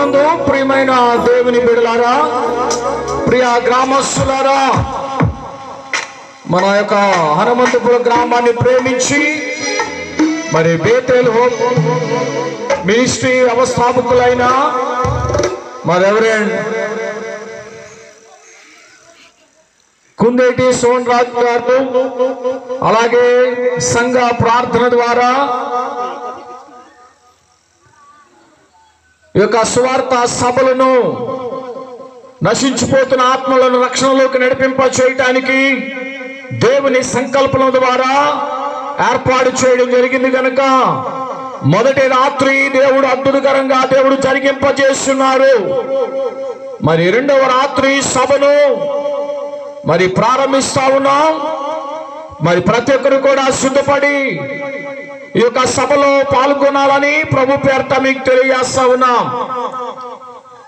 ప్రియమైన దేవుని బిడలారా ప్రియ గ్రామస్తులారా మన యొక్క హనుమంతపుర గ్రామాన్ని ప్రేమించి మరి బేతేల్ హోమ్ మినిస్ట్రీ వ్యవస్థాపకులైన మరి ఎవరెండ్? కుందేటి సోన్ రాజ్ గారు అలాగే సంఘ ప్రార్థన ద్వారా ఈ యొక్క స్వార్థ సభలను నశించిపోతున్న ఆత్మలను రక్షణలోకి నడిపింప చేయటానికి దేవుని సంకల్పం ద్వారా ఏర్పాటు చేయడం జరిగింది కనుక మొదటి రాత్రి దేవుడు అద్భుతకరంగా దేవుడు జరిగింపజేస్తున్నారు. మరి రెండవ రాత్రి సభను మరి ప్రారంభిస్తా ఉన్నాం. మరి ప్రతి ఒక్కరు కూడా సిద్ధపడి ఈ యొక్క సభలో పాల్గొనాలని ప్రభు పేరట మీకు తెలియజేస్తా ఉన్నాం.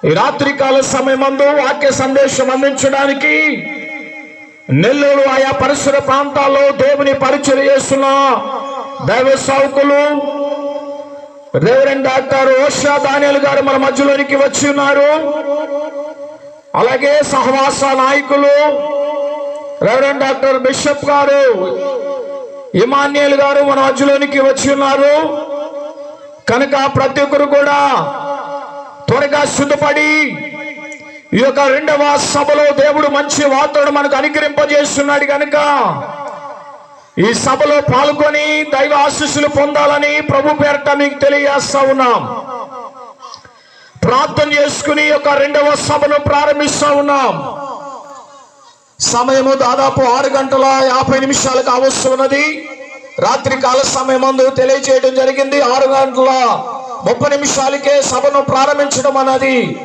ఈ రాత్రికాల సమయమందు వాక్య సందేశం అందించడానికి నెల్లూరు ఆయా పరిసర ప్రాంతాల్లో దేవుని పరిచయం చేస్తున్న దైవ సావుకులు రెవరెండ్ డాక్టర్ ఓషా దానియల్ గారు మన మధ్యలోనికి వచ్చి ఉన్నారు. అలాగే సహవాస నాయకులు రెవరెండ్ డాక్టర్ బిషప్ గారు ఇమాన్యుల్ గారు మన మధ్యలోనికి వచ్చి ఉన్నారు. కనుక ప్రతి ఒక్కరు కూడా త్వరగా శుద్ధపడి ఈ యొక్క రెండవ సభలో దేవుడు మంచి వాతావరణం మనకు అనుగ్రింపజేస్తున్నాడు కనుక ఈ సభలో పాల్గొని దైవ ఆశీస్సులు పొందాలని ప్రభు పేరట మీకు తెలియజేస్తా ఉన్నాం. ప్రార్థన చేసుకుని ఈ యొక్క రెండవ సభను ప్రారంభిస్తా ఉన్నాం. సమయము దాదాపు ఆరు గంటల యాభై నిమిషాలకు అవస్తున్నది రాత్రి కాల సమయమందు తెలియజేయడం జరిగింది. ఆరు గంటల ముప్పై నిమిషాలకే సభను ప్రారంభించడం అన్నది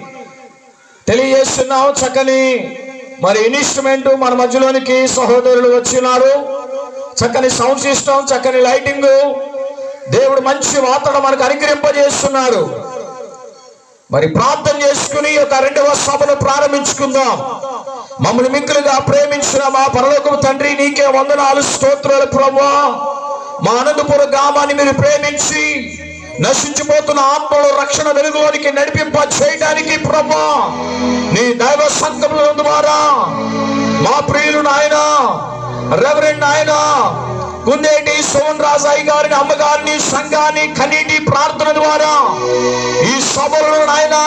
తెలియజేస్తున్నాం. చక్కని మరి ఇన్స్ట్రుమెంట్ మన మధ్యలోనికి సహోదరులు వచ్చినారు. చక్కని సౌండ్ సిస్టమ్ చక్కని లైటింగ్. దేవుడు మంచి వాతావరణం మనకు అనుగ్రహింపజేస్తున్నారు. మరి ప్రార్థన చేసుకుని ఒక రెండవ సభను ప్రారంభించుకుందాం. మమ్మల్ని మిక్కులుగా ప్రేమించిన మా పరలోకపు తండ్రి నీకే వందనాలు స్తోత్రాలు ప్రభా. మా అనంతపుర గ్రామాన్ని మీరు ప్రేమించి నశించిపోతున్న ఆత్మలో రక్షణ వెలుగులోనికి నడిపింప చేయడానికి ప్రభా. నీ దైవ సంకల్పం ద్వారా మా ప్రియులు నాయన రెవరెండ్ నాయనా కుందేటి సోన్ రాజాయి గారిని అమ్మగారిని సంఘాన్ని కనీటి ప్రార్థన ద్వారా ఈ సభలను నాయన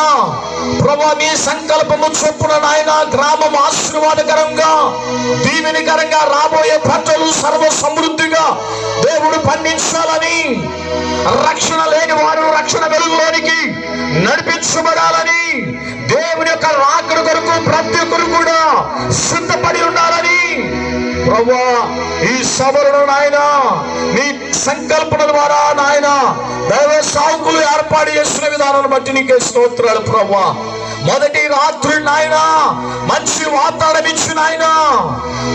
ప్రభా మీ సంకల్పము చొప్పున నాయన గ్రామం ఆశీర్వాదకరంగా దీవెనికరంగా రాబోయే పంటలు సర్వ సమృద్ధిగా దేవుడు పండించాలని రక్షణ లేని వారు రక్షణ వెలుగులోనికి నడిపించబడ ప్రభా ఈ సభలను నాయన నీ సంకల్పన ద్వారా నాయన దైవ సావుకులు ఏర్పాటు చేసిన విధానాన్ని బట్టి నీకే స్తోత్రాలు ప్రభా. మొదటి రాత్రి నాయన మంచి వాతావరణం ఇచ్చి నాయన.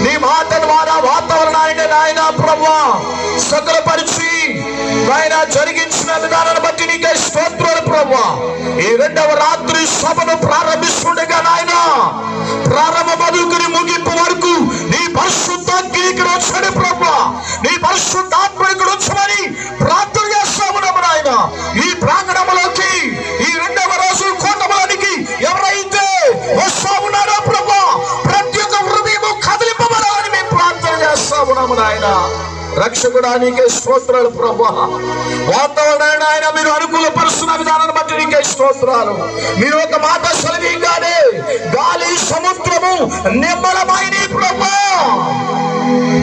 నీ మాట ద్వారా వాతావరణాన్ని నాయన ప్రభా సకలపరిచి నాయన జరిగించిన విధానాన్ని బట్టి నీకే స్తోత్రాలు ప్రభా. ఈ రెండవ రాత్రి సభను ప్రారంభిస్తుండగా చేస్తాము నాయన రక్షకుడా స్తోత్రాలు ప్రభా వాతావరణాన్ని ఆయన మీరు అనుకూలపరుస్తున్న విధానాన్ని బట్టి నీకే స్తోత్రాలు. మీరు ఒక మాట సెలవిగానే గాలి సముద్రము నిమ్మలమైన ప్రభా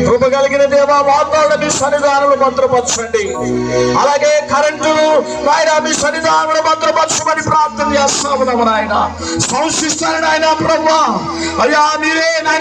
కృప కలిగిన దేవా వాతావరణ మీ సన్నిధానంలో భద్రపరచండి. అలాగే కరెంటును నాయన మీ సన్నిధానంలో భద్రపరచమని ప్రార్థన చేస్తాము నాయన. సంశిస్తాను నాయన ప్రభా అయ్యా మీరే నాయన